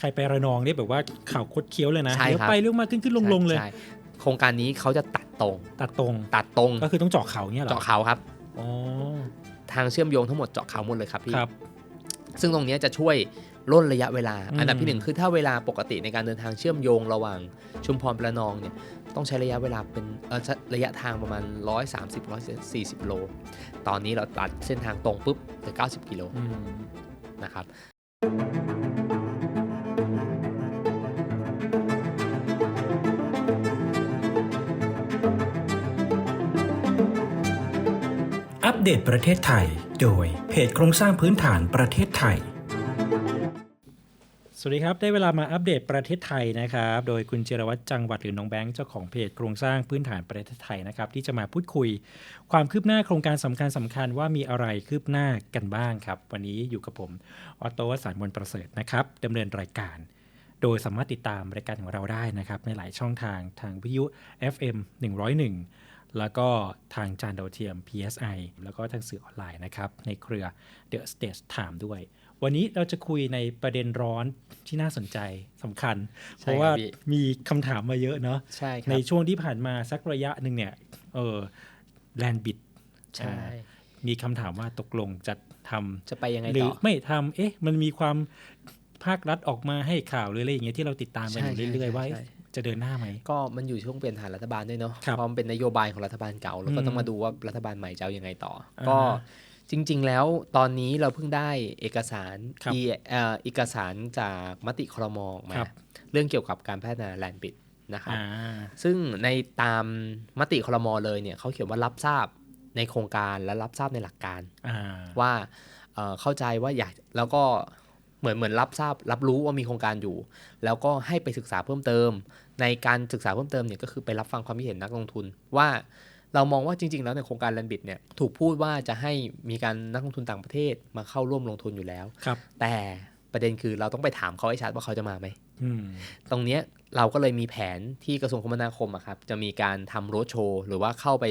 ใครไประนองเนี่ยแบบว่าข่าวคดเคี้ยวเลยนะใช่เลี้ยวครับไปเลี้ยวมาขึ้นขึ้นลงลงเลยใช่โครงการนี้เขาจะตัดตรง ตัดตรง ตัดตรง ก็คือต้องเจาะเขาเนี่ยเหรอ เจาะเขาครับอ๋อทางเชื่อมโยงทั้งหมดเจาะเขาหมดเลยครับพี่ครับ ซึ่งตรงเนี้ยจะช่วยล่นระยะเวลาอืมอันดับที่หนึ่งคือถ้าเวลาปกติในการเดินทางเชื่อมโยงระหว่างชุมพรประนองเนี่ยต้องใช้ระยะเวลาเป็นเอ่อระยะทางประมาณ 130 140 โล ตอนนี้เราตัดเส้นทางตรงปุ๊บเหลือ90 กิโลอืมนะครับ เดตประเทศไทย โดยเพจโครงสร้างพื้นฐานประเทศไทย สวัสดีครับ ได้เวลามาอัปเดตประเทศไทยนะครับ โดยคุณเจรวัตรจังหวัดหรือน้องแบงค์เจ้าของเพจโครงสร้างพื้นฐานประเทศไทยนะครับ ที่จะมาพูดคุย ความคืบหน้าโครงการสำคัญสำคัญว่ามีอะไรคืบหน้ากันบ้างครับ วันนี้อยู่กับผมออโต้สารมนประเสริฐนะครับดำเนินรายการโดยสามารถติดตามรายการของเราได้นะครับในหลายช่องทางทางวิทยุ FM 101 แล้วก็ทางจานดาวเทียม PSI แล้วก็ทางสื่อออนไลน์นะครับ ในเครือ The Stage Time ด้วย วันนี้เราจะคุยในประเด็นร้อนที่น่าสนใจสำคัญ เพใช่ราะครับว่าพี่มีคำถามมาเยอะเนาะใช่คในรับช่วงที่ผ่านมาสักระยะหนึ่งเนี่ยเออแลนบิดใช่มีคำถามว่าตกลงจะทำจะไปยังไงหรืต่ออไม่ทำเอ๊ะ มันมีความภาครัฐออกมาให้ข่าวหรืออะไรอย่างเงี้ยที่เราติดตามกันอยู่ใช่เรื่อยๆใช่ว่าใช่ จะเดินหน้าไหม ก็มันอยู่ช่วงเปลี่ยนผ่านรัฐบาลด้วยเนาะครับเพราะมันเป็นนโยบายของรัฐบาลเก่าแล้วก็อืมต้องมาดูว่ารัฐบาลใหม่จะเอายังไงต่อออ่าก็จริง ๆ แล้วตอนนี้เราเพิ่งได้เอกสารครับอีเอ่อเอกสารจากมติครมออกมาครับเรื่องเกี่ยวกับการพัฒนาแลนด์บิดนะครับอ่าซึ่งในตามมติครมเลยเนี่ยเขาเขียนว่ารับทราบในโครงการและรับทราบในหลักการอ่าว่าเอ่อเข้าใจว่าอยากแล้วก็ เหมือนเหมือนรับทราบรับรู้ว่ามีโครงการอยู่ แล้วก็ให้ไปศึกษาเพิ่มเติม ในการศึกษาเพิ่มเติมเนี่ยก็คือไปรับฟังความคิดเห็นนักลงทุน ว่าเรามองว่าจริง ๆ แล้วในโครงการแลนบิดเนี่ยถูกพูดว่าจะให้มีการนักลงทุนต่างประเทศมาเข้าร่วมลงทุนอยู่แล้วครับ แต่ประเด็นคือเราต้องไปถามเขาให้ชัดว่าเขาจะมาไหมอืมตรงเนี้ยเราก็เลยมีแผนที่กระทรวงคมนาคมอะครับจะมีการทำโรดโชว์หรือว่าเข้าไป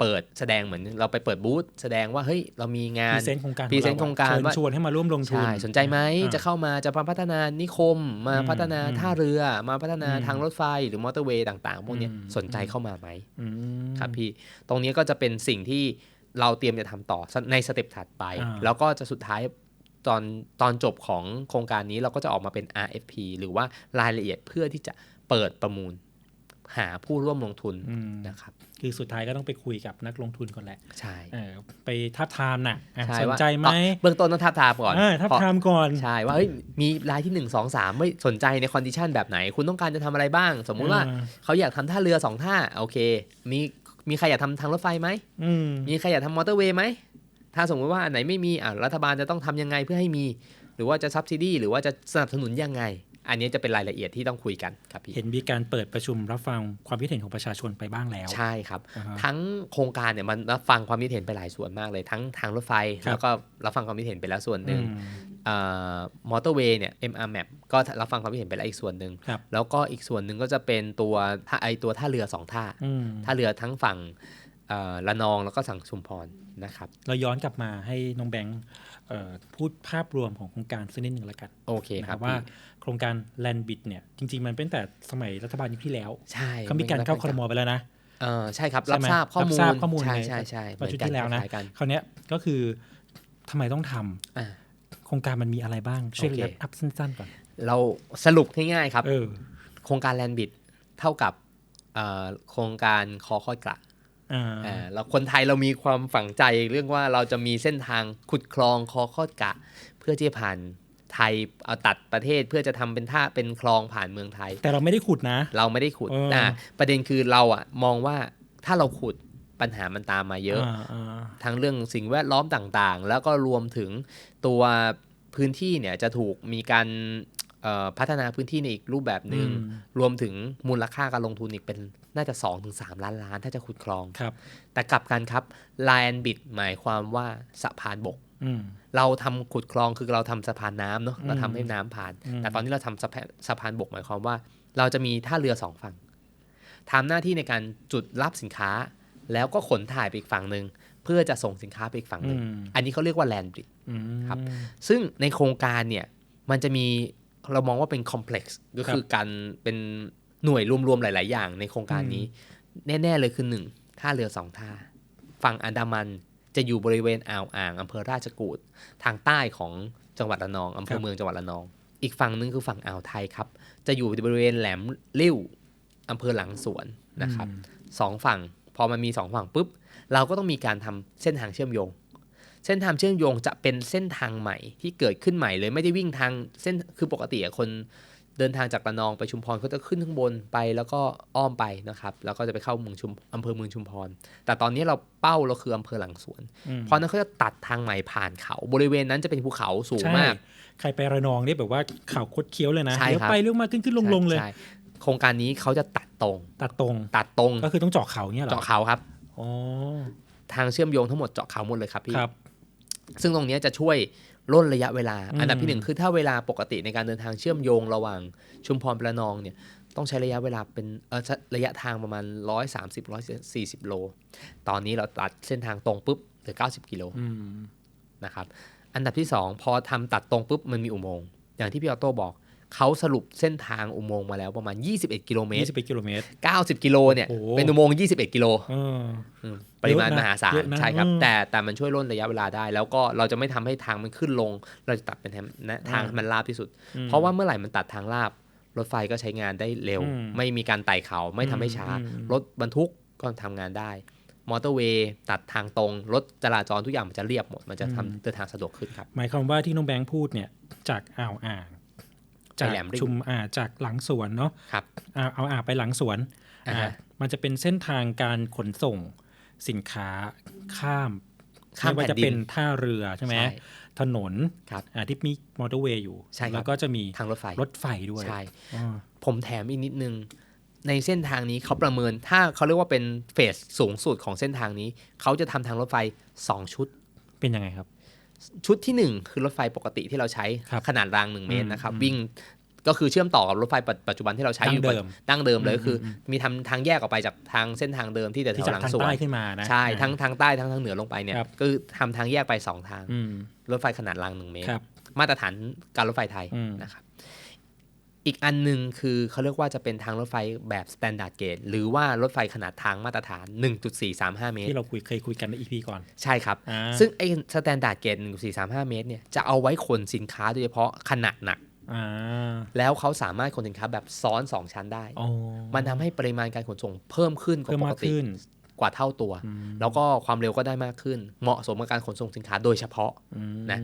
เปิดแสดงเหมือนเราไปเปิดบูธแสดงว่าเฮ้ยเรามีงาพนรีเซนต์โครงการพรีเซนต์โครงการเชิญว่าชวนให้มาร่วมลงทุนใช่สนใจไหมอ่าจะเข้ามาจะมาพัฒนานิคม มาอืมพัฒนาอืมท่าเรือ มาพัฒนาอืมทางรถไฟหรือมอเตอร์เวย์ต่างๆ พวกเนี้ยอืมสนใจเข้ามาไหมอืมครับพี่ตรงนี้ก็จะเป็นสิ่งที่เราเตรียมจะทำต่อในสเต็ปถัดไปอ่าแล้วก็จะสุดท้ายตอนตอนจบของโครงการนี้เราก็จะออกมาเป็น RFP หรือว่ารายละเอียดเพื่อที่จะเปิดประมูล หาผู้ร่วมลงทุนอืมนะครับคือสุดท้ายก็ต้องไปคุยกับนักลงทุนก่อนแหละใช่เออไปทับทามน่ะอะช่สนว่าใจไหมเบื้องต้นต้องทับทามก่อนเออทับเพราะทามก่อนใช่ว่าเฮ้ยมีรายที่ 1 2 3 ไม่สนใจในคอนดิชันแบบไหน คุณต้องการจะทำอะไรบ้าง สมมุติว่าอ่าเขาอยากทำท่าเรือ 2 ท่า โอเค มีมีใครอยากทำทางรถไฟไหมอืมมีใครอยากทำมอเตอร์เวย์ไหมถ้าสมมติว่าอันไหนไม่มีอะรัฐบาลจะต้องทำยังไงเพื่อให้มี หรือว่าจะซับซิดีหรือว่าจะสนับสนุนยังไง อันนี้จะเป็นรายละเอียดที่ต้องคุยกันครับพี่ เห็นมีการเปิดประชุมรับฟังความคิดเห็นของประชาชนไปบ้างแล้ว ใช่ครับอ่าฮะทั้งโครงการเนี่ยมันรับฟังความคิดเห็นไปหลายส่วนมากเลย ทั้งทางรถไฟครับแล้วก็รับฟังความคิดเห็นไปแล้วส่วนหนึ่งอืมมอเตอร์เวย์เนี่ย MR Map ก็รับฟังความคิดเห็นไปแล้วอีกส่วนหนึ่งครับแล้วก็อีกส่วนหนึ่งก็จะเป็นตัวท่าไอตัวท่าเรือสองท่าอืมท่าเรือทั้งฝั่ง เอ่อละนองแล้วก็สั่งชุมพรนะครับ เราย้อนกลับมาให้น้องแบงค์เอ่อพูดภาพรวมของโครงการสักนิดหนึ่งละกัน โอเคนะคครัรับบว่าพี่โครงการ Land Bid เนี่ยจริง ๆ มันเป็นแต่สมัยรัฐบาลยุคที่แล้วใช่เขามีการเข้าครมไปแล้วนะเออใช่ครับใช่รับไหมทราบข้อมูลรับทราบข้อมูลใช่ในใช่ใช่ประชุดที่แล้วนะเหมือกัคล้ายๆกันคราวเนี้ยก็คือทำไมต้องทำอ่าโครงการมันมีอะไรบ้างช่วยโอเคเรียอัพสั้นๆก่อนเราสรุปง่ายๆครับเออโครงการแลนบิดเท่ากับเอ่อโครงการคอค่อยกระ อ่าอ่าเราคนไทยเรามีความฝังใจเรื่องว่าเราจะมีเส้นทางขุดคลองคอค่อยกระเพื่อที่จะผ่านไทยเอาตัดประเทศเพื่อจะทำเป็นท่าเป็นคลองผ่านเมืองไทย แต่เราไม่ได้ขุดนะ เราไม่ได้ขุดเอออ่่าประเด็นคือเราอะมองว่าถ้าเราขุดปัญหามันตามมาเยอะาอ่าทั้งเรื่องสิ่งแวดล้อมต่างๆ แล้วก็รวมถึงตัวพื้นที่เนี่ยจะถูกมีการเอ่อพัฒนาพื้นที่ในอีกรูปแบบหนึง่งอืมรวมถึงมูลค่าการลงทุนอีกเป็น น่าจะ 2-3 ล้านล้าน ถ้าจะขุดคลองครับ แต่กลับกันครับ Land Bid หมายความว่าสะพานบกอืมเราทำขุดคลองคือเราทำสะพานน้ำเนาะเราอืมทำให้น้ำผ่านอืมแต่ตอนนี้เราทำสะพานสะพานบกหมายความว่า เราจะมีท่าเรือสองฝั่งทำหน้าที่ในการจุดรับสินค้า แล้วก็ขนถ่ายไปอีกฝั่งหนึ่งเพื่อจะส่งสินค้าไปอีกฝั่งหอืนึ่งมอันนี้เขาเรียกว่า Land Bridge อืมครับซึ่งในโครงการเนี่ยมันจะมีเรามองว่าเป็นคอมเพล็กซ์ก็คือการเป็น หน่วยรวมๆหลาย ๆ อย่างในโครงการนี้ แน่ ๆ เลยคือหนึ่งท่าเรือสองท่า ฝั่งอันดามันจะอยู่บริเวณอ่าวอ่างอำเภอราชกูดทางใต้ของจังหวัดระนองอำเภครัอบเมืองจังหวัดระนอง อีกฝั่งหนึงคือฝั่งอ่าวไทยครับ จะอยู่บริเวณแหลมลิ่วอำเภอหลังสวนนะครับอืมสองฝั่งพอมันมีสองฝั่งปุ๊บ เราก็ต้องมีการทำเส้นทางเชื่อมโยง เส้นทางเชื่อมโยงจะเป็นเส้นทางใหม่ที่เกิดขึ้นใหม่เลยไม่ได้วิ่งทางเส้นคือปกติอะคน เดินทางจากระนองไปชุมพรเขาจะขึ้นข้างบนไปแล้วก็อ้อมไปนะครับ แล้วก็จะไปเข้าเมืองชุมอำเภอเมืองชุมพร แต่ตอนนี้เราเป้าเราคืออำเภอหลังสวนอืมเพราะนั้นเขาจะตัดทางใหม่ผ่านเขาบริเวณนั้นจะเป็นภูเขาสูงใช่มาก ใครไประนองนี่แบบว่าข่าวคดเคี้ยวเลยนะใช่เลี้ยวครับไปเลี้ยวมาขึ้นขึ้นลงลงเลยใช่โครงการนี้เขาจะตัดตรง ตัดตรงตัดตรงก็คือต้องเจาะเขาเนี่ยเหรอเจาะเขาครับอ๋อทางเชื่อมโยงทั้งหมดเจาะเขาหมดเลยครับพี่ครับซึ่งตรงเนี้ยจะช่วย ล่นระยะเวลาอืมอันดับที่หนึ่งคือถ้าเวลาปกติในการเดินทางเชื่อมโยงระหว่างชุมพรไประนองเนี่ยต้องใช้ระยะเวลาเป็นเออระยะทางประมาณ 130 140 โล ตอนนี้เราตัดเส้นทางตรงปุ๊บเหลือ 90 กิโลอืมนะครับ อันดับที่ 2 พอทำตัดตรงปุ๊บมันมีอุโมงค์อย่างที่พี่ออโต้บอก เขาสรุปเส้นทางอุโมงค์มาแล้วประมาณ 21 กิโลเมตยี่รสิบกิโลเมตร 90 กิโลเนี่ยโอ้โหเป็นอุโมงค์21 กิโลเอออืมปริมาณเยอะนะมหาศาเยลอะนะใช่ครับอืมแต่แต่มันช่วยลดระยะเวลาได้ แล้วก็เราจะไม่ทำให้ทางมันขึ้นลง เราจะตัดเป็นทางนะทางอืมมันราบที่สุดอืมเพราะว่าเมื่อไหร่มันตัดทางราบรถไฟก็ใช้งานได้เร็วอืมไม่มีการไต่เขาไม่ทำให้ช้าอืมอืมรถบรรทุกก็ทำงานได้ มอเตอร์เวย์ตัดทางตรง รถจราจรทุกอย่างมันจะเรียบหมด มันจะทำเดินทางสะดวกขึ้นครับ หมายความว่าที่น้องแบงค์พูดเนี่ยจากอ่าวอ่าง จากไปแหลมริ่งชุมอ่าจากหลังสวนเนาะครับอ่าเอาอ่างไปหลังสวนอ่าฮะอ่ามันจะเป็นเส้นทางการขนส่งสินค้าข้ามข้ามไม่ว่าแผ่จะนดิเป็นนท่าเรือใช่ไหมใช่ถนนครับอ่าที่มีมอเตอร์เวย์อยู่ใช่ครับแล้วก็จะมีทางรถไฟรถไฟด้วยใช่อ๋อผมแถมอีกนิดนึง ในเส้นทางนี้เขาประเมินถ้าเขาเรียกว่าเป็นเฟสสูงสุดของเส้นทางนี้ เขาจะทำทางรถไฟ 2 ชุดเป็นยังไงครับ ชุดที่ 1 คือรถไฟปกติที่เราใช้ครับขนาดราง 1 เมตรนะครับอืมวิ่งก็คือเชื่อมต่อกับรถไฟปัจปัจจุบันที่เราใช้อยู่ดั้งเดิมดั้งเดิมเลยก็คืออืมมีทำทางแยกออกไปจากทางเส้นทางเดิมที่แต่แถที่วจากหลังทางสวนใต้ขึ้นมานะใช่อ่าทั้งทางใต้ทั้งทางเหนือลงไปเนี่ยครับก็คือทำทางแยกไป 2 ทางอืมรถไฟขนาดราง1เมตรครับมาตรฐานการรถไฟไทยอืมนะครับ อีกอันหนึ่งคือเขาเรียกว่าจะเป็นทางรถไฟแบบ standard gauge หรือว่ารถไฟขนาดทางมาตรฐาน 1.435 เมตร ที่เราคุยเคยคุยกันในอีพีก่อน ใช่ครับอ่าซึ่งไอ้ standard gauge 1.435 เมตรเนี่ยจะเอาไว้ขนสินค้าโดยเฉพาะขนาดหนักอ่าแล้วเขาสามารถขนสินค้าแบบซ้อน 2 ชั้นได้อ๋อมันทำให้ปริมาณการขนส่งเพิ่มขึ้นกว่าเพิ่มปมากกติขึ้น กว่าเท่าตัวอืมแล้วก็ความเร็วก็ได้มากขึ้น เหมาะสมกับการขนส่งสินค้าโดยเฉพาะอืมนะ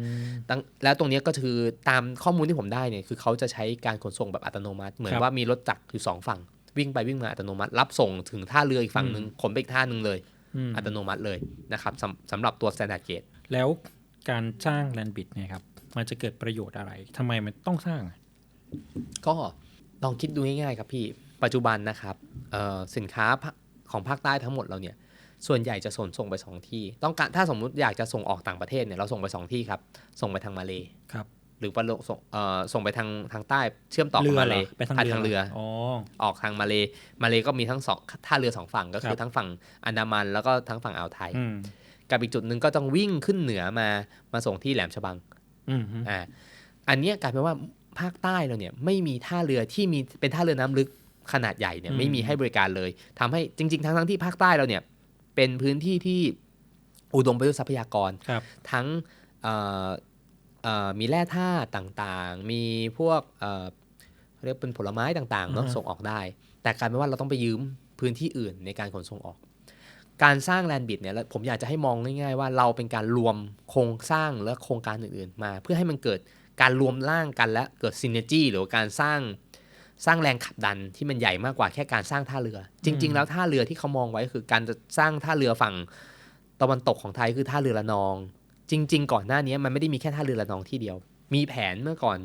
ตั้งแล้วตรงเนี้ยก็คือตามข้อมูลที่ผมได้เนี่ยคือเขาจะใช้การขนส่งแบบอัตโนมัติ เหมือนว่ามีรถจักรอยู่สองฝั่ง วิ่งไปวิ่งมาอัตโนมัติ รับส่งถึงท่าเรืออีกฝั่งหนึ่งขนไปอีกท่าหนึ่งเลยอืมอัตโนมัติเลยนะครับสำสำหรับตัว standard gauge แล้วการจ้างแลนบิดเนี่ยครับมันจะเกิดประโยชน์อะไรทำไมมันต้องสร้างอะก็ลองคิดดูง่ายๆครับพี่ ปัจจุบันนะครับเอ่อสินค้าภา ของภาคใต้ทั้งหมดเราเนี่ยส่วนใหญ่จะส่งส่งไปสองที่ ต้องการถ้าสมมุติอยากจะส่งออกต่างประเทศเนี่ยเราส่งไปสองที่ครับ ส่งไปทางมาเลครับ หรือว่าส่งเอ่อส่งไปทางทางใต้เชื่อมต่อกับเรือมาเหเลรอไปทางผ่านเรือทางเรืออ๋อออกทางมาเลมาเลก็มีทั้งสองท่าเรือสองฝั่งก็คืครัอบทั้งฝั่งอันดามันแล้วก็ทั้งฝั่งอ่าวไทยอืมกับอีกจุดหนึ่งก็ต้องวิ่งขึ้นเหนือมามาส่งที่แหลมฉบังอืมอ่าอันเนี้ยกลายเป็นว่าภาคใต้เราเนี่ยไม่มีท่าเรือที่มีเป็นท่าเรือน้ำลึก ขนาดใหญ่เนี่ยไม่มีให้บริการเลยทำให้จริง ๆ ทั้งทั้งที่ภาคใต้เราเนี่ยเป็นพื้นที่ที่อุดมไปด้วยทรัพยากรครับทั้งเอ่อเอ่อมีแร่ธาตุต่างๆ มีพวกเอ่อเรียกเป็นผลไม้ต่างๆเนาะอือฮะส่งออกได้ แต่กลายเป็นว่าเราต้องไปยืมพื้นที่อื่นในการขนส่งออก การสร้างแลนด์บิดเนี่ยแล้วผมอยากจะให้มองง่ายๆ ว่าเราเป็นการรวมโครงสร้างและโครงการอื่นๆ มา เพื่อให้มันเกิดการรวมร่างกันและเกิดซินเนจีหรือว่าการสร้าง สร้างแรงขับดันที่มันใหญ่มากกว่าแค่การสร้างท่าเรือ จริง ๆ แล้วท่าเรือที่เขามองไว้คือการจะสร้างท่าเรือฝั่งตะวันตกของไทยคือท่าเรือละนอง จริง ๆ ก่อนหน้านี้มันไม่ได้มีแค่ท่าเรือละนองที่เดียว มีแผนเมื่อก่อน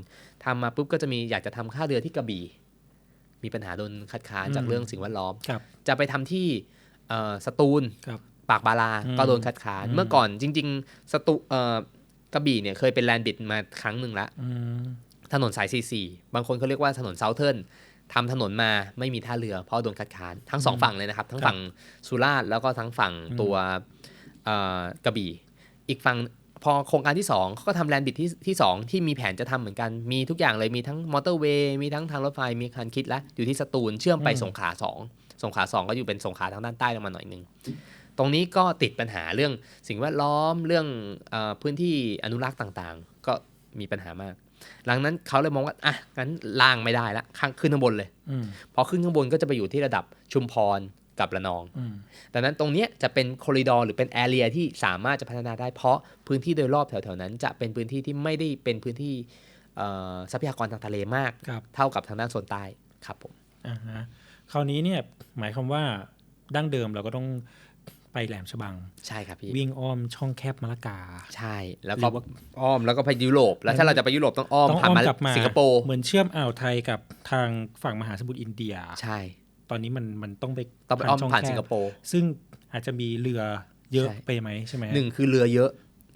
ทำมาปุ๊บก็จะมีอยากจะทำท่าเรือที่กระบี่ มีปัญหาโดนคัดค้านจากอืมเรื่องสิ่งแวดล้อมครับจะไปทำที่เอ่อสตูลครับปากบาลาอืมก็โดนคัดค้านอืมเมื่อก่อนจริง ๆ สตูเอ่อกระบี่เนี่ยเคยเป็นแลนด์บิดมาครั้งหนึ่งละอืม ถนนสาย 44 บางคนเขาเรียกว่าถนนเซาเทิร์นทำถนนมาไม่มีท่าเรือ เพราะโดนคัดค้านทั้งสองอืมฝั่งเลยนะครับ ทั้งครับฝั่งสุราษฎร์แล้วก็ทั้งฝั่งอืมตัวเอ่อกระบี่ อีกฝั่งพอโครงการที่2เขาก็ทำแลนด์บิดที่ที่ 2 ที่มีแผนจะทำเหมือนกัน มีทุกอย่างเลยมีทั้งมอเตอร์เวย์มีทั้งทางรถไฟมีคันคิดแล้วอยู่ที่สตูลเชื่อมไปอืมสงขลาสองสงขลาสองก็อยู่เป็นสงขลาทางด้านใต้ลงมาหน่อยหนึงตรงนี้ก็ติดปัญหาเรื่องสิ่งแวดล้อมเรื่องเออพื้นที่อนุรักษ์ต่างๆ ก็มีปัญหามาก หลังนั้นเขาเลยมองว่าอะงั้นล่างไม่ได้ละข้างขึ้นข้างบนเลยอืมพอขึ้นข้างบนก็จะไปอยู่ที่ระดับชุมพรกับระนองอืมดังนั้นตรงเนี้ยจะเป็นคอริดอร์หรือเป็นแอเรียที่สามารถจะพัฒนาได้เพราะพื้นที่โดยรอบแถวๆนั้น จะเป็นพื้นที่ที่ไม่ได้เป็นพื้นที่เอ่อทรัพยากรทางทะเลมากครับเท่ากับทางด้านโซนใต้ครับผมอ่าฮะคราวนี้เนี่ยหมายความว่าดั้งเดิมเราก็ต้อง ไปแหลมฉบัง ใช่ครับพี่ วิ่งอ้อมช่องแคบมะละกา ใช่ แล้วหรืก็อว่าอ้อมแล้วก็ไปยุโรป แล้วถ้าเราจะไปยุโรปต้องอ้อมต้องผ่าอ้นอมมากลับมาสิงคโปร์ เหมือนเชื่อมอ่าวไทยกับทางฝั่งมหาสมุทรอินเดีย ใช่ ตอนนี้มันมันต้องไปต้องไปอ้อมช่ผ่านแคบสิงคโปร์ ซึ่งอาจจะมีเรือเยอะใช่ไปไหมใช่ไหมหนึ่งคือเรือเยอะ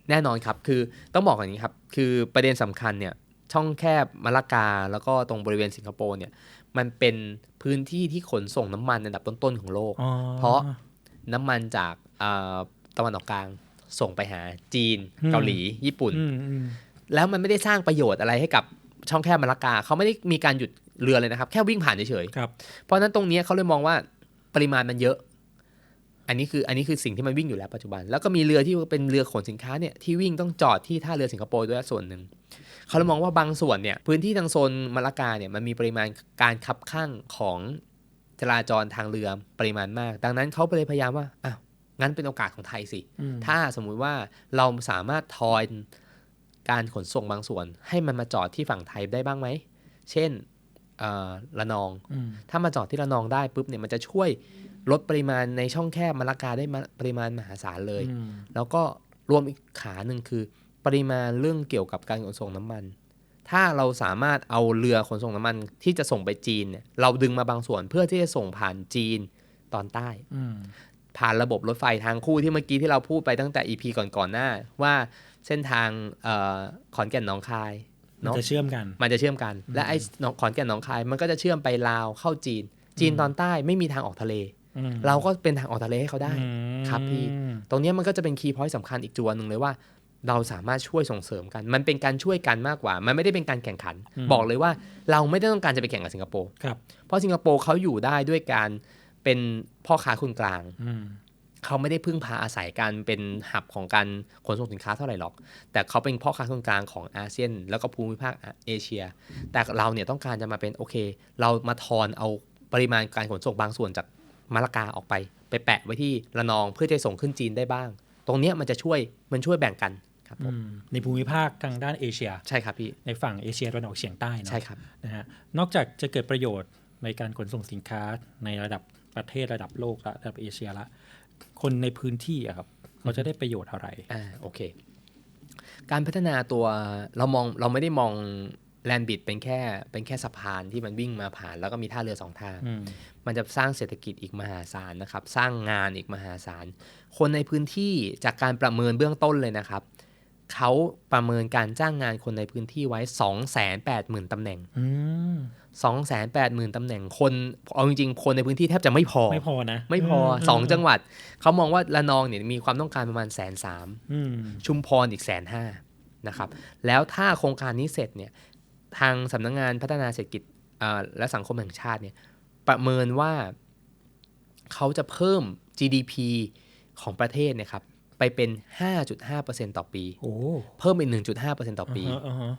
แน่นอนครับ คือต้องบอกอย่างนี้ครับ คือประเด็นสำคัญเนี่ยช่องแคบมะละกาแล้วก็ตรงบริเวณสิงคโปร์เนี่ยมันเป็นพื้นที่ที่ขนส่งน้ำมันอันดับต้นๆของโลกอ๋อเพราะ น้ำมันจากอ่าตะวันออกกลางส่งไปหาจีน เกาหลี ญี่ปุ่นอืมอืมแล้วมันไม่ได้สร้างประโยชน์อะไรให้กับช่องแคบมะละกาเขาไม่ได้มีการหยุดเรือเลยนะครับ แค่วิ่งผ่านเฉยครับๆเพราะฉะนั้นตรงเนี้ยเขาเลยมองว่าปริมาณมันเยอะ อันนี้คืออันนี้คือสิ่งที่มันวิ่งอยู่แล้วปัจจุบัน แล้วก็มีเรือที่เป็นเรือขนสินค้าเนี่ยที่วิ่งต้องจอดที่ท่าเรือสิงคโปร์ด้วยส่วนหนึ่งเขาเลยมองว่าบางส่วนเนี่ยพื้นที่ทางโซนมะละกาเนี่ยมันมีปริมาณการขับข้างของ จราจรทางเรือปริมาณมาก ดังนั้นเขาเลยพยายามว่าอ้าวงั้นเป็นโอกาสของไทยสิอืมถ้าสมมุติว่าเราสามารถทอนการขนส่งบางส่วน ให้มันมาจอดที่ฝั่งไทยได้บ้างไหม เช่นเอ่อระนองอืมถ้ามาจอดที่ระนองได้ปุ๊บเนี่ยมันจะช่วยลดปริมาณในช่องแคบมะละกาได้มาปริมาณมหาศาลเลยอืมแล้วก็รวมอีกขาหนึ่งคือ ปริมาณเรื่องเกี่ยวกับการขนส่งน้ำมัน ถ้าเราสามารถเอาเรือขนส่งน้ำมันที่จะส่งไปจีนเนี่ยเราดึงมาบางส่วนเพื่อที่จะส่งผ่านจีนตอนใต้อืมผ่านระบบรถไฟทางคู่ที่เมื่อกี้ที่เราพูดไปตั้งแต่ EP ก่อนๆหน้า ว่าเส้นทางเออขอนแก่นหนองคายมันเนาะจะเชื่อมกัน มันจะเชื่อมกัน และไอ้หนองขอนแก่นหนองคาย มันก็จะเชื่อมไปลาวเข้าจีน จีนตอนใต้ไม่มีทางออกทะเลอืมเราก็เป็นทางออกทะเลให้เขาได้อืมครับพี่ ตรงเนี้ยมันก็จะเป็นคีย์พอยต์สำคัญอีกตัวหนึ่งเลยว่า เราสามารถช่วยส่งเสริมกัน มันเป็นการช่วยกันมากกว่า มันไม่ได้เป็นการแข่งขัน บอกเลยว่าเราไม่ได้ต้องการจะไปแข่งกับสิงคโปร์ครับเพราะสิงคโปร์เขาอยู่ได้ด้วยการเป็นพ่อค้าคนกลางอืมเขาไม่ได้พึ่งพาอาศัยการเป็นหับของการขนส่งสินค้าเท่าไหร่หรอก แต่เขาเป็นพ่อค้าคนกลางของอาเซียน แล้วก็ภูมิภาคเอเชีย แต่เราเนี่ยต้องการจะมาเป็นโอเค เรามาทอนเอาปริมาณการขนส่งบางส่วนจากมะละกาออกไป ไปแปะไว้ที่ระนองเพื่อจะส่งขึ้นจีนได้บ้าง ตรงเนี้ยมันจะช่วยมันช่วยแบ่งกัน ครับผอืมมในภูมิภาคทางด้านเอเชีย ใช่ครับพี่ ในฝั่งเอเชียตะวันออกเฉียงใต้เนอะใช่ครับนะฮะนอกจากจะเกิดประโยชน์ในการขนส่งสินค้าในระดับประเทศระดับโลกละระดับเอเชียละ คนในพื้นที่อะครับเขาจะได้ประโยชน์อะไรอ่าโอเค การพัฒนาตัวเรามองเราไม่ได้มองแลนบิดเป็นแค่เป็นแค่สะพานที่มันวิ่งมาผ่าน แล้วก็มีท่าเรือสองท่าอืมมันจะสร้างเศรษฐกิจอีกมหาศาลนะครับ สร้างงานอีกมหาศาล คนในพื้นที่จากการประเมินเบื้องต้นเลยนะครับ เขาประเมินการจ้างงานคนในพื้นที่ไว้ 280,000ตำแหน่งอืม280,000ตำแหน่งคนเอาจริงๆ คนในพื้นที่แทบจะไม่พอ ไม่พอนะ ไม่พออสองจังหวัด เขามองว่าระนองเนี่ยมีความต้องการประมาณแสนสามอืมชุมพรอีกแสนห้านะครับ แล้วถ้าโครงการนี้เสร็จเนี่ยทางสำนักงงานพัฒนาเศรษฐกิจอ่าและสังคมแห่งชาติเนี่ยประเมินว่าเขาจะเพิ่ม GDP ของประเทศเนี่ยครับ ไปเป็น 5.5%ต่อปีโอ้เพิ่มเป็น1.5%ต่อปีอ่าฮะอ่าฮะ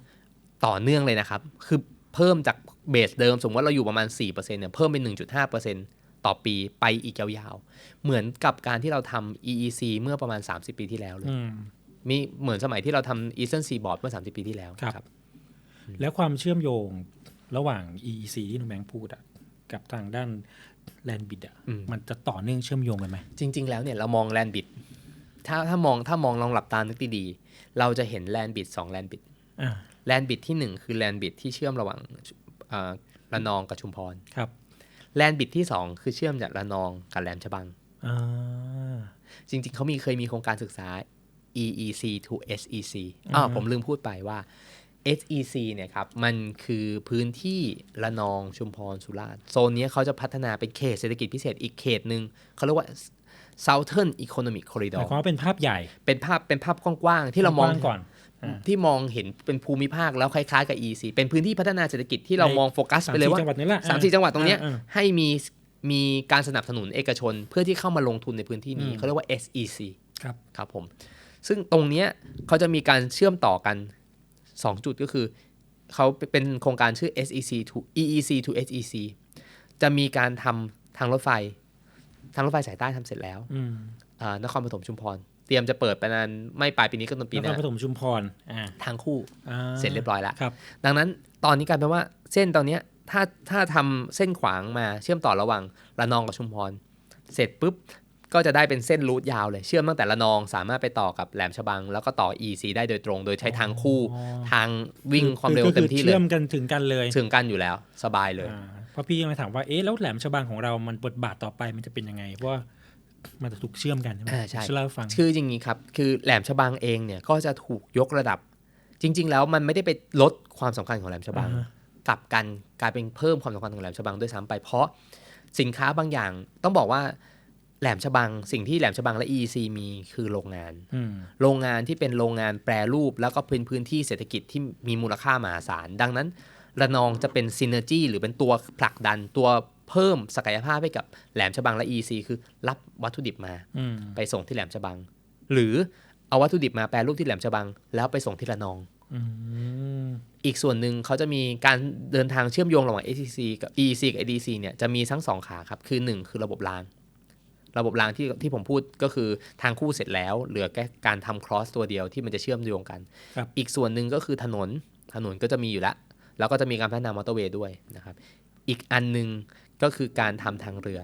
ต่อเนื่องเลยนะครับ คือเพิ่มจากเบสเดิม สมมติว่าเราอยู่ประมาณ 4%เนี่ยเพิ่มเป็น 1.5%ต่อปีไปอีกยาวๆ เหมือนกับการที่เราทำ EEC เมื่อประมาณ 30 ปีที่แล้วเลยอืมมีเหมือนสมัยที่เราทำ Eastern Seaboard เมื่อ 30 ปีที่แล้วครับ แล้วความเชื่อมโยงระหว่าง EEC ที่นุงแบงค์พูดอะกับทางด้านแลนบิดอะอืมมันจะต่อเนื่องเชื่อมโยงกันไหม จริง ๆ แล้วเนี่ยเรามองแลนบิด ถ้าถ้ามองถ้ามองลองหลับตานึกดีๆ เราจะเห็นแลนบิดสองแลนบิดอ่าแลนบิดที่หนึ่งคือแลนบิดที่เชื่อมระหว่างอ่าระนองกับชุมพรครับแลนบิดที่สองคือเชื่อมจากระนองกับแหลมฉบังอ่าจริงๆเขามีเคยมีโครงการศึกษา EEC to SEC อืมอ่าวผมลืมพูดไปว่า SEC เนี่ยครับ มันคือพื้นที่ระนองชุมพรสุราษฎร์โซนเนี้ยเขาจะพัฒนาเป็นเขตเศรษฐกิจพิเศษอีกเขตหนึ่งเขาเรียกว่า Southern Economic ห Corridor มายความว่าเป็นภาพใหญ่ เป็นภาพเป็นภาพกว้างๆที่เรามองกว้ก่อนอ่าที่มองเห็นเป็นภูมิภาคแล้วคล้ายๆกับ EC เป็นพื้นที่พัฒนาเศรษฐกิจที่เรามองโฟกัสไปเลยว่าจังหวัดนี้แหละสามสี่จังหวัดตรงเนี้ยอ่าให้มีมีการสนับสนุนเอกชนเพื่อที่เข้ามาลงทุนในพื้นที่นี้อืมเขาเรียกว่า SEC ครับครับผม ซึ่งตรงเนี้ยเขาจะมีการเชื่อมต่อกัน 2 จุดก็คือ เขาเป็นโครงการชื่อ SEC to EEC to SEC จะมีการทำทางรถไฟ ทางรถไฟสายใต้ทำเสร็จแล้วอืมอ่านครปฐมชุมพร เตรียมจะเปิดไปนานไม่ปลายปีนี้ก็ต้นปีนหครน้าปฐมชุมพรอ่าทางคู่อ่าเสร็จเรียบร้อยแล้วครับดังนั้นตอนนี้กลายเป็นว่าเส้นตอนเนี้ยถ้าถ้าทำเส้นขวางมาเชื่อมต่อระหว่างระนองกับชุมพร เสร็จปุ๊บก็จะได้เป็นเส้นรูทยาวเลยเชื่อมตั้งแต่ระนองสามารถไปต่อกับแหลมฉบัง แล้วก็ต่อ EC ได้โดยตรง โดยใช้ทางคู่อ๋อทางวิ่งความเร็วก็เต็อมที่เลเชื่ยอมกันถึงกันเลยถึงกันอยู่แล้ว สบายเลยอ่า เพราะพี่ยังมาถามว่าเอ๊ะแล้วแหลมฉบังของเรามันบทบาทต่อไปมันจะเป็นยังไง เพราะว่ามันจะถูกเชื่อมกันใช่ไหมอ่าใช่ช่วยเล่าให้ฟังคืออย่างนี้ครับ คือแหลมฉบังเองเนี่ยก็จะถูกยกระดับ จริง ๆ แล้วมันไม่ได้ไปลดความสำคัญของแหลมฉบังอ่าฮะกลับกันกลายเป็นเพิ่มความสำคัญของแหลมฉบังด้วยซ้ำไปเพราะสินค้าบางอย่างต้องบอกว่าแหลมฉบังสิ่งที่แหลมฉบังและ EEC มีคือโรงงานอืมโรงงานที่เป็นโรงงานแปรรูป แล้วก็เป็นพื้นที่เศรษฐกิจที่มีมูลค่ามหาศาล ดังนั้น ระนองจะเป็นซินเนอร์จีหรือเป็นตัวผลักดันตัวเพิ่มศักยภาพให้กับแหลมฉบังและ EC คือรับวัตถุดิบมาอืมไปส่งที่แหลมฉบัง หรือเอาวัตถุดิบมาแปรรูปที่แหลมฉบัง แล้วไปส่งที่ระนองอืมอีกส่วนหนึ่งเขาจะมีการเดินทางเชื่อมโยงระหว่าง ACC กับ EEC กับ ADC เนี่ยจะมีทั้งสองขาครับ คือ 1 คือระบบราง ระบบรางที่ที่ผมพูดก็คือทางคู่เสร็จแล้ว เหลือแค่การทำ cross ตัวเดียวที่มันจะเชื่อมโยงกันครับอีกส่วนหนึ่งก็คือถนนถนนก็จะมีอยู่แล้ว แล้วก็จะมีการพัฒนามอเตอร์เวย์ด้วยนะครับ อีกอันหนึงก็คือการทำทางเรือ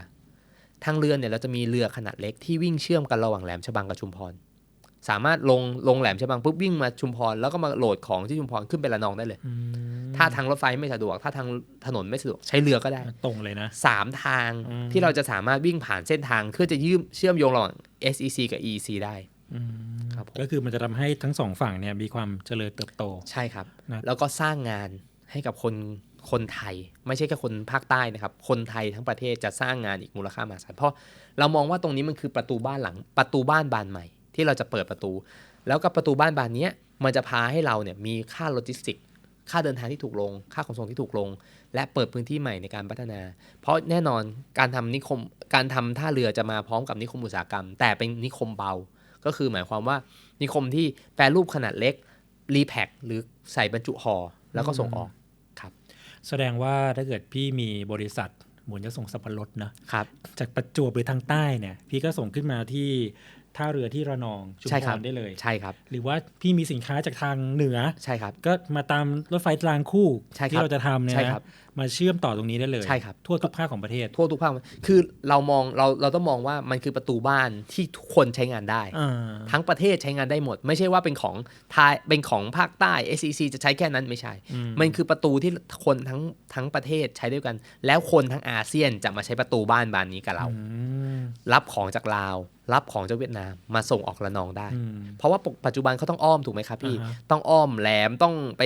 ทางเรือเนี่ยเราจะมีเรือขนาดเล็กที่วิ่งเชื่อมกันระหว่างแหลมฉบังกับชุมพร สามารถลงลงแหลมฉบังปุ๊บวิ่งมาชุมพร แล้วก็มาโหลดของที่ชุมพรขึ้นไประนองได้เลยอืมถ้าทางรถไฟไม่สะดวก ถ้าทางถนนไม่สะดวกใช้เรือก็ได้ ตรงเลยนะสามทางอืมที่เราจะสามารถวิ่งผ่านเส้นทางเพื่อจะยืมเชื่อมโยงระหว่าง SEC กับ EEC ได้อืมครับผมก็คือมันจะทำให้ทั้งสองฝั่งเนี่ยมีความเจริญเติบโต ใช่ครับนะแล้วก็สร้างงาน ให้กับคนคนไทย ไม่ใช่แค่คนภาคใต้นะครับ คนไทยทั้งประเทศจะสร้างงานอีกมูลค่ามหาศาลเพราะเรามองว่าตรงนี้มันคือประตูบ้านหลัง ประตูบ้านบานใหม่ ที่เราจะเปิดประตู แล้วกับประตูบ้านบานนี้มันจะพาให้เราเนี่ยมีค่าโลจิสติกค่าเดินทางที่ถูกลง ค่าขนส่งที่ถูกลง และเปิดพื้นที่ใหม่ในการพัฒนา เพราะแน่นอนการทำนิคม การทำท่าเรือจะมาพร้อมกับนิคมอุตสาหกรรม แต่เป็นนิคมเบา ก็คือหมายความว่านิคมที่แปรรูปขนาดเล็กรีแพคหรือใส่บรรจุห่อแล้วก็ส่งออก แสดงว่าถ้าเกิดพี่มีบริษัทหมุนจะส่งสับปะรดนะครับจากประจวบหรือทางใต้เนี่ย พี่ก็ส่งขึ้นมาที่ท่าเรือที่ระนองชุมใช่พครับรได้เลยใช่ครับ หรือว่าพี่มีสินค้าจากทางเหนือใช่ครับ ก็มาตามรถไฟรางคู่ใช่ครับที่เราจะทำเนี่ยใช่นะครับ มาเชื่อมต่อตรงนี้ได้เลยใช่ครับ ทั่วทุกภาคของประเทศ ทั่วทุกภาค คือเรามองเราเราต้องมองว่ามันคือประตูบ้านที่ทุกคนใช้งานได้อ่าทั้งประเทศใช้งานได้หมด ไม่ใช่ว่าเป็นของไทยเป็นของภาคใต้ SEC จะใช้แค่นั้นไม่ใช่อืมมันคือประตูที่คนทั้งทั้งประเทศใช้ด้วยกัน แล้วคนทั้งอาเซียนจะมาใช้ประตูบ้านบานนี้กับเราอืมรับของจากลาว รับของจากเวียดนามมาส่งออกระนองได้อืมเพราะว่าปัจจุบันเขาต้องอ้อมถูกไหมครับพี่อ่าฮะต้องอ้อมแหลมต้องไป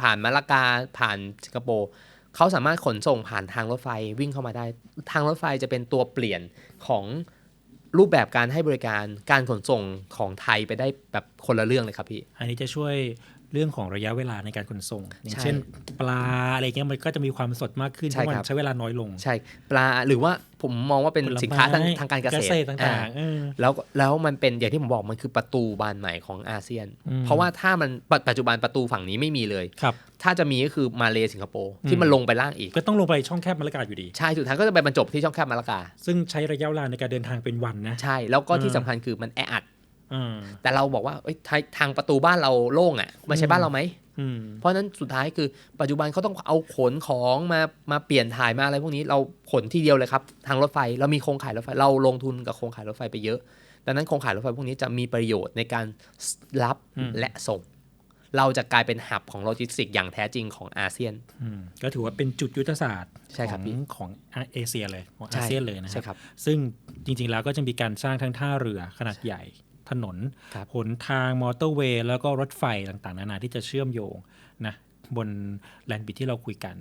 ผ่านมาลากาผ่านสิงคโปร์ เขาสามารถขนส่งผ่านทางรถไฟวิ่งเข้ามาได้ ทางรถไฟจะเป็นตัวเปลี่ยนของรูปแบบการให้บริการการขนส่งของไทยไปได้แบบคนละเรื่องเลยครับพี่ อันนี้จะช่วย เรื่องของระยะเวลาในการขนส่ง อย่างใช่เช่น ปลาอะไรเงี้ยมันก็จะมีความสดมากขึ้นเพใช่ราะมัครับนใช้เวลาน้อยลง ใช่ ปลาหรือว่าผมมองว่าเป็นผลไม้สินค้าทางทางการเกษตรต่าอ่างๆเออแล้วแล้วมันเป็นอย่างที่ผมบอกมันคือประตูบานใหม่ของอาเซียนอืมเพราะว่าถ้ามันปัจปัจจุบันประตูฝั่งนี้ไม่มีเลยครับถ้าจะมีก็คือมาเลสิงคโปร์อืที่มมันลงไปล่างอีก ก็ต้องลงไปช่องแคบมะละกาอยู่ดีใช่สุดท้ายก็จะไปบรรจบที่ช่องแคบมาลากา ซึ่งใช้ระยะเวลาในการเดินทางเป็นวันนะใช่แล้วก็ที่อืมสำคัญคือมันแออัดอ่า แต่เราบอกว่าเอ้ยทางทางประตูบ้านเราโล่งอะมาใช่อืมบ้านเราไหมอืมเพราะฉะนั้นสุดท้ายคือปัจจุบันเขาต้องเอาขนของมามาเปลี่ยนถ่ายมาอะไรพวกนี้เราขนทีเดียวเลยครับ ทางรถไฟเรามีโครงข่ายรถไฟเราลงทุนกับโครงข่ายรถไฟไปเยอะ ดังนั้นโครงข่ายรถไฟพวกนี้จะมีประโยชน์ในการรับอืมและส่ง เราจะกลายเป็นหับของโลจิสติกส์อย่างแท้จริงของอาเซียนอืมก็ถือว่าเป็นจุดยุทธศาสตร์ใช่ครับของพี่ของเอเชียเลยของใช่อาเซียนเลยนะคใช่รับครับ ซึ่งจริงๆแล้วก็จะมีการสร้างทั้งท่าเรือขนาดใหญ่ ถนนครับหนทางมอเตอร์เวย์แล้วก็รถไฟต่างๆ นานาที่จะเชื่อมโยงนะบนแลนด์บิดที่เราคุยกัน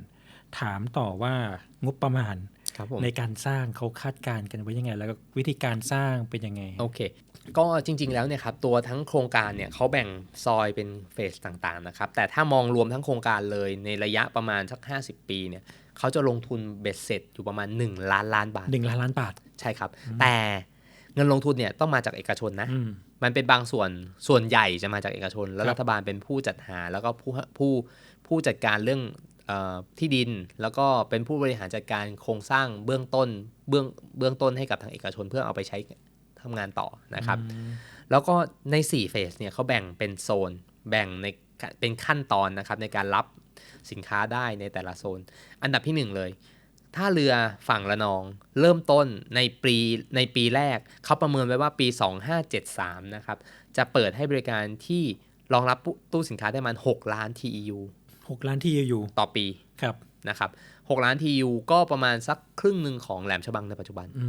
ถามต่อว่างบประมาณครับผมในการสร้างเขาคาดการณ์กันไว้ยังไง แล้วก็วิธีการสร้างเป็นยังไง โอเค ก็จริง ๆ แล้วเนี่ยครับตัวทั้งโครงการเนี่ยเขาแบ่งซอยเป็นเฟสต่างๆนะครับแต่ถ้ามองรวมทั้งโครงการเลยในระยะประมาณสัก 50 ปีเนี่ยเขาจะลงทุนเบ็ดเสร็จอยู่ประมาณ 1 ล้านล้านบาทหนึ่งล้านล้านบาท ใช่ครับ แต่ เงินลงทุนเนี่ยต้องมาจากเอกชนนะอืมมันเป็นบางส่วนส่วนใหญ่จะมาจากเอกชน แล้วครับรัฐบาลเป็นผู้จัดหา แล้วก็ผู้ผู้ผู้จัดการเรื่องเออที่ดิน แล้วก็เป็นผู้บริหารจัดการโครงสร้างเบื้องต้นเบื้องเบื้องต้นให้กับทางเอกชนเพื่อเอาไปใช้ทำงานต่อนะครับ แล้วก็ใน 4 เฟสเนี่ยเขาแบ่งเป็นโซน แบ่งในเป็นขั้นตอนนะครับในการรับสินค้าได้ในแต่ละโซน อันดับทีหนึ่1 เลย ถ้าเรือฝั่งละนอง เริ่มต้นในปีในปีแรก เขาประเมินไว้ว่าปี 2573 นะครับ จะเปิดให้บริการที่รองรับตู้สินค้าได้ประมาณ6ล้าน TEU หกล้านที่อยู่ต่อปีครับนะครับ6ล้าน TEU ก็ประมาณสักครึ่งหนึ่งของแหลมฉบังในปัจจุบันอื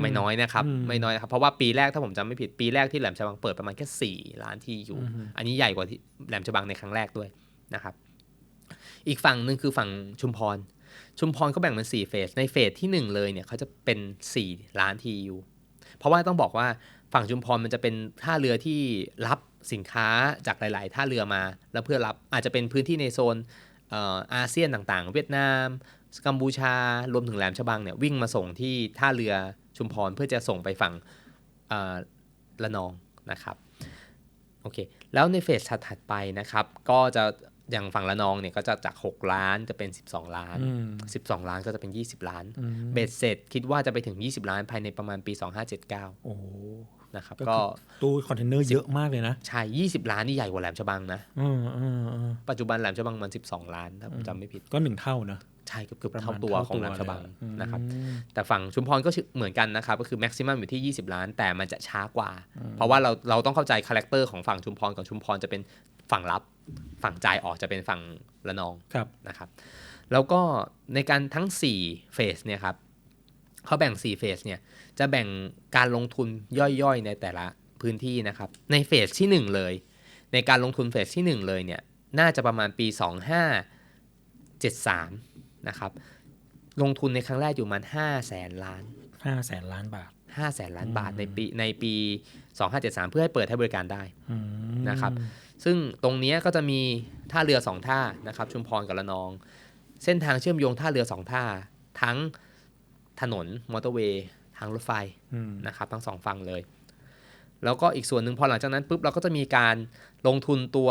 ไม่น้อยนะครับอืมไม่น้อยนะครับ เพราะว่าปีแรกถ้าผมจำไม่ผิดปีแรกที่แหลมฉบังเปิดประมาณแค่ 4 ล้านที่อยู่อือฮึอันนี้ใหญ่กว่าที่แหลมฉบังในครั้งแรกด้วยนะครับ อีกฝั่งหนึ่งคือฝั่งชุมพร ชุมพรเขาแบ่งเป็น4เฟส ในเฟสที่ 1 เลยเนี่ยเขาจะเป็น 4 ล้านทียูเพราะว่าต้องบอกว่าฝั่งชุมพรมันจะเป็นท่าเรือที่รับสินค้าจากหลาย ๆ ท่าเรือมา แล้วเพื่อรับอาจจะเป็นพื้นที่ในโซนอาเซียนต่างๆ เวียดนาม กัมพูชา รวมถึงแหลมฉบังเนี่ยวิ่งมาส่งที่ท่าเรือชุมพรเพื่อจะส่งไปฝั่งละนองนะครับโอเคแล้วในเฟสถัดไปนะครับ ก็จะ อย่างฝั่งละนองเนี่ยก็จะจาก 6 ล้านจะเป็น 12 ล้านอืม12 ล้านก็จะเป็น 20 ล้านอืมเบ็ดเสร็จคิดว่าจะไปถึง 20 ล้านภายในประมาณปี 2579 โอ้โหนะครับก็ก็คือตู้คอนเทนเนอร์เยอะมากเลยนะ ใช่20ล้านนี่ใหญ่กว่าแหลมฉบังนะอืมอืมอืมปัจจุบันแหลมฉบังมัน12ล้านถ้าผมจำไม่ผิดก็หนึ่งเท่าเนอะใช่เกือบเกือบประเท่ามาณตัวเท่าของแหลมฉตัวบังเลยอะนะครับอืมแต่ฝั่งชุมพรก็เหมือนกันนะครับก็คือแม็กซิมัมอยู่ที่ 20 ล้าน แต่มันจะช้ากว่า เพราะว่าเราเราต้องเข้าใจคาแรคเตอร์ของฝั่งชุมพรกับชุมพรจะเป็นฝั่งรับ ฝั่งจ่ายออกจะเป็นฝั่งระนองครับนะครับ แล้วก็ในการทั้ง4เฟสเนี่ยครับเขาแบ่ง4เฟสเนี่ยจะแบ่งการลงทุนย่อยๆ ในแต่ละพื้นที่นะครับ ในเฟสที่ 1 เลย ในการลงทุนเฟสที่ 1 เลยเนี่ยน่าจะประมาณปี 2573นะครับลงทุนในครั้งแรกอยู่ประมาณ5แสนล้านห้าแสนล้านบาท5แสนล้านบาทในปีในปี 2573 เพื่อให้เปิดให้บริการได้อืมนะครับ ซึ่งตรงเนี้ยก็จะมีท่าเรือ 2 ท่านะครับ ชุมพรกับระนอง เส้นทางเชื่อมโยงท่าเรือ 2 ท่า ทั้งถนนมอเตอร์เวย์ทางรถไฟอืมนะครับ ทั้งสองฝั่งเลย แล้วก็อีกส่วนหนึ่งพอหลังจากนั้นปุ๊บเราก็จะมีการลงทุนตัว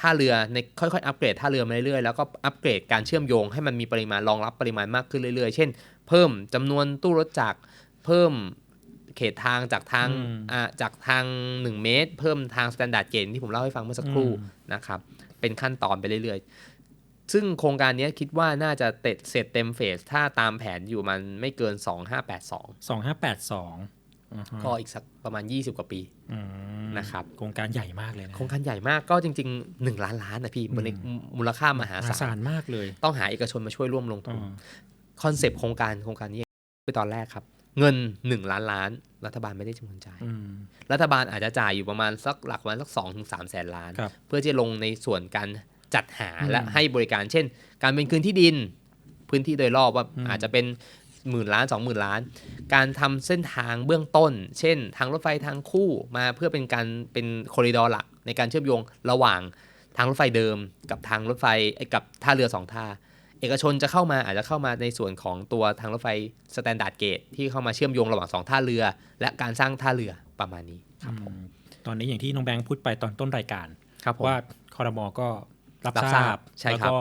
ท่าเรือในค่อยๆอัปเกรดท่าเรือมาเรื่อยๆแล้วก็อัปเกรดการเชื่อมโยงให้มันมีปริมาณรองรับปริมาณมากขึ้นเรื่อยๆ เช่น เพิ่มจำนวนตู้รถจักรเพิ่ม เขตทางจากทางอืมอ่าจากทาง 1 เมตร เพิ่มทางสแตนดาร์ดเกณฑ์ที่ผมเล่าให้ฟังเมื่อสักครู่อืมนะครับ เป็นขั้นตอนไปเรื่อยๆ ซึ่งโครงการนี้คิดว่าน่าจะเต็ดเสร็จเต็มเฟส ถ้าตามแผนอยู่มันไม่เกิน 2582สองห้าแปดสองก็อีกสักประมาณ 20 กว่าปีนะครับโครงการใหญ่มากเลยนะโครงการใหญ่มากก็จริง ๆ 1 ล้านล้านนะพี่มูลนิมูลค่ามหามหาศาศาลลมากเลย ต้องหาเอกชนมาช่วยร่วมลงทุอืนมคอนเซปต์โครงการโครงการนี้คือตอนแรกครับ เงิน 1 ล้านล้าน รัฐบาลไม่ได้จำนวนจ่ายอืมรัฐบาลอาจจะจ่ายอยู่ประมาณสักหลักประมาณสัก2-3ถึงแสนล้านครับเพื่อที่จะลงในส่วนการจัดหาอืมและให้บริการ เช่น การเป็นคืนที่ดิน พื้นที่โดยรอบว่าอืมอาจจะเป็นหมื่นล้านสองหมื่นล้าน การทำเส้นทางเบื้องต้น เช่น ทางรถไฟทางคู่มาเพื่อเป็นการเป็นคอริดอร์หลักในการเชื่อมโยงระหว่างทางรถไฟเดิม กับทางรถไฟเอ้ยกับท่าเรือสองท่า เอกชนจะเข้ามาอาจจะเข้ามาในส่วนของตัวทางรถไฟสแตนดาร์ดเกตที่เข้ามาเชื่อมโยงระหว่างสองท่าเรือ และการสร้างท่าเรือประมาณนี้ครับผมอืมตอนนี้อย่างที่น้องแบงค์พูดไปตอนต้นรายการ ครับผมว่าคอรมอก็รับรับททราราบบใช่แล้วครับก็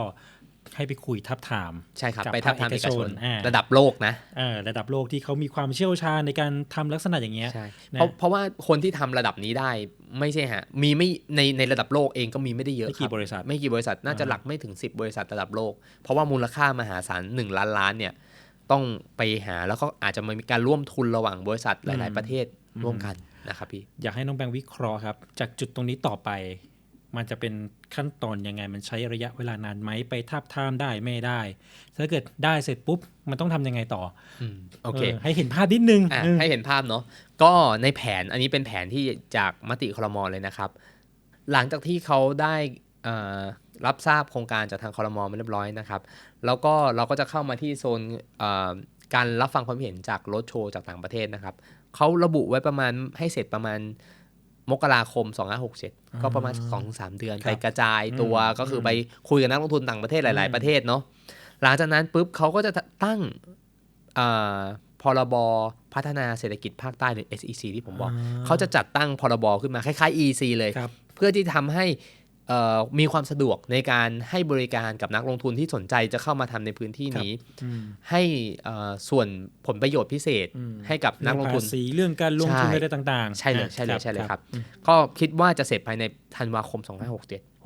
ให้ไปคุยทับทาม ใช่ครับกับไปทับภาทาคมเอเอกกชชนนอ่าระดับโลกนะเอ่อระดับโลกที่เขามีความเชี่ยวชาญในการทำลักษณะอย่างเงี้ยใช่นะเพราะเพราะว่าคนที่ทำระดับนี้ได้ไม่ใช่ฮะ มีไม่ในในระดับโลกเองก็มีไม่ได้เยอะไม่คกี่รับบริษัทไม่กี่บริษัทน่าจะอ่าหลักไม่ถึง 10 บริษัทระดับโลก เพราะว่ามูลค่ามหาศาล1ล้านล้านเนี่ยต้องไปหาแล้วก็อาจจะมีการร่วมทุนระหว่างบริษัทหลาย ๆ ประเทศร่วมกันนะครับพี่อยากให้น้องแบงค์วิเคราะห์ครับ จากจุดตรงนี้ต่อไป มันจะเป็นขั้นตอนยังไง มันใช้ระยะเวลานานไหมไปทับทามได้ไม่ได้ ถ้าเกิดได้เสร็จปุ๊บ มันต้องทำยังไงต่ออืมโอเค ให้เห็นภาพนิดนึงอะเออให้เห็นภาพเนาะก็ในแผนอันนี้เป็นแผนที่จากมติครมเลยนะครับ หลังจากที่เขาได้เอ่อรับทราบโครงการจากทางครมมาเรียบร้อยนะครับ แล้วก็เราก็จะเข้ามาที่โซนเอ่อการรับฟังความเห็นจากรถโชว์จากต่างประเทศนะครับเขาระบุไว้ประมาณให้เสร็จประมาณ มกราคม 2567 ก็ประมาณสองถึงสามเดือนครับไปกระจายตัวอืมก็คือไปคุยกับนักลงทุนต่างประเทศหลายอืมๆประเทศเนาะหลังจากนั้นปุ๊บเขาก็จะตั้งอ่าพรบพัฒนาเศรษฐกิจภาคใต้หรือ SEC ที่ผมบอก เขาจะจัดตั้งพรบขึ้นมาคล้ายๆ EC เลยครับเพื่อที่ทำให้เอ่อ มีความสะดวกในการให้บริการกับนักลงทุนที่สนใจจะเข้ามาทำในพื้นที่นี้อืมให้เอ่อส่วนผลประโยชน์พิเศษอืมให้กับนักลงทุนเรื่องภาษีเรื่องการลงทุนใช่อะไรต่างๆ ใช่เลยอะใช่เลยใช่เลยครับอืมก็คิดว่าจะเสร็จภายในธันวาคม 2567ห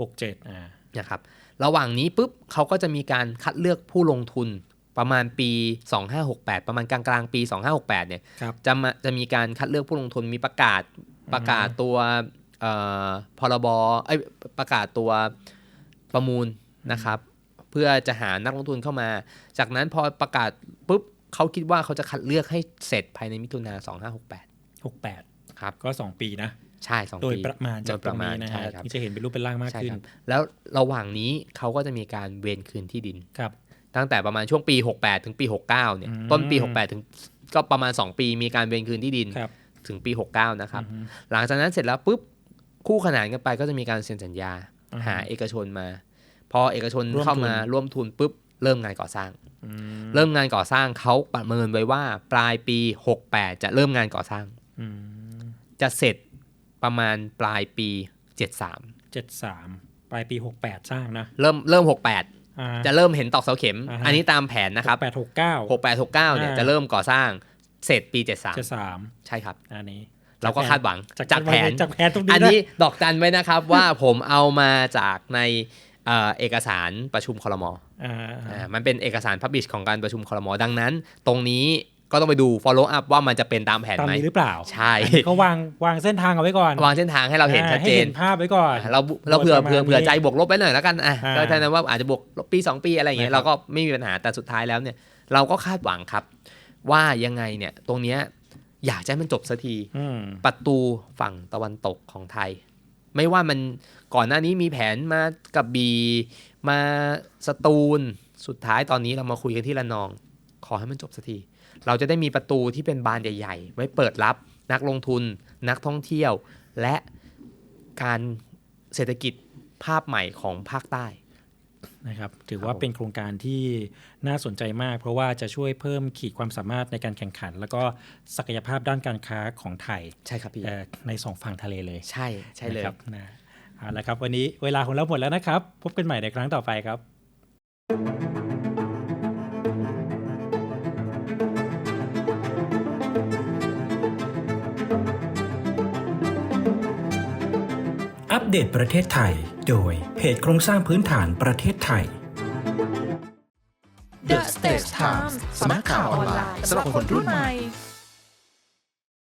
กเจ็ดอ่านะครับระหว่างนี้ปุ๊บเขาก็จะมีการคัดเลือกผู้ลงทุนประมาณปี 2568 ประมาณกลางกลางๆปี 2568เนี่ยครับจะมาจะมีการคัดเลือกผู้ลงทุนมีประกาศประกาศตัวเอ่อ พรบเอ้ยประกาศตัวประมูลนะครับ เพื่อจะหานักลงทุนเข้ามา จากนั้นพอประกาศปุ๊บเขาคิดว่าเขาจะคัดเลือกให้เสร็จภายในมิถุนา2568หกแปดครับ ก็สองปีนะ ใช่สองโดยปีประมาณจากโดยตปรระงมาณนี้นะใช่ฮะครับที่จะเห็นเป็นรูปเป็นร่างมากใช่ขึ้นครับแล้วระหว่างนี้เขาก็จะมีการเวนคืนที่ดินครับ ตั้งแต่ประมาณช่วงปี 68 ถึงปี 69เนี่ยอืมต้นปี 68 ถึงก็ประมาณ 2 ปีมีการเวนคืนที่ดินครับถึงปี 69 นะครับอืมหลังจากนั้นเสร็จแล้วปุ๊บ คู่ขนานกันไปก็จะมีการเซ็นสัญญาอืมหาเอกชนมา พอเอกชนร่วมเข้ามาทุนร่วมทุนปุ๊บเริ่มงานก่อสร้างอืมเริ่มงานก่อสร้างเขาประเมินไว้ว่า ปลายปี 68 จะเริ่มงานก่อสร้างอืมจะเสร็จประมาณปลายปี 73เจ็ดสามปลายปีหกแปดสร้างนะ เริ่มเริ่ม 68อ่าจะเริ่มเห็นตอกเสาเข็มอ่าฮะอันนี้ตามแผนนะครับแปดหกเก้า68 69เนี่ยอ่าจะเริ่มก่อสร้างเสร็จปีเจ็ด73สามใช่ครับ อันนี้ เราก็คาดหวังจากจากแผนจากแผนตรงนี้อันนะนี้ดอกจันไว้นะครับว่าผมเอามาจากในเอ่อเอกสารประชุมคอรมออ่าอ่ามันเป็นเอกสารพับบิชของการประชุมคอรมอดังนั้น ตรงนี้ก็ต้องไปดู follow up ว่ามันจะเป็นตามแผนตามไหมนี้หรือเปล่า ใช่อันนี้เขาวางวางเส้นทางเอาไว้ก่อน วางเส้นทางให้เราเห็นอ่ชัดให้เจนเห็นภาพไว้ก่อนอ่าเราเราเผื่อโดยประมาณเผื่อเผื่อนี้ใจบวกลบไปหน่อยแล้วกันอะอ่าก็แค่นั้นว่าอาจจะบวกลบปี 2 ปีอะไรอย่างเงี้ยนะครับเราก็ไม่มีปัญหาแต่สุดท้ายแล้วเนี่ย เราก็คาดหวังครับ ว่ายังไงเนี่ยตรงเนี้ย อยากจะให้มันจบสักทีอืมประตูฝั่งตะวันตกของไทย ไม่ว่ามันก่อนหน้านี้มีแผนมากับบี มาสตูล สุดท้ายตอนนี้เรามาคุยกันที่ระนอง ขอให้มันจบสักที เราจะได้มีประตูที่เป็นบานใหญ่ ๆ ไว้เปิดรับนักลงทุน นักท่องเที่ยว และการเศรษฐกิจภาพใหม่ของภาคใต้ นะครับ ถือครับว่าผมเป็นโครงการที่น่าสนใจมาก เพราะว่าจะช่วยเพิ่มขีดความสามารถในการแข่งขัน แล้วก็ศักยภาพด้านการค้าของไทยใช่ครับพี่เอ่อในสองฝั่งทะเลเลย ใช่ใช่เลยนะครับนะเอาละครับ วันนี้เวลาของเราหมดแล้วนะครับ พบกันใหม่ในครั้งต่อไปครับอัป เดตประเทศไทย โดยเพจโครงสร้างพื้นฐานประเทศไทย The State Times สำนักข่าวออนไลน์สำหรับคนรุ่นใหม่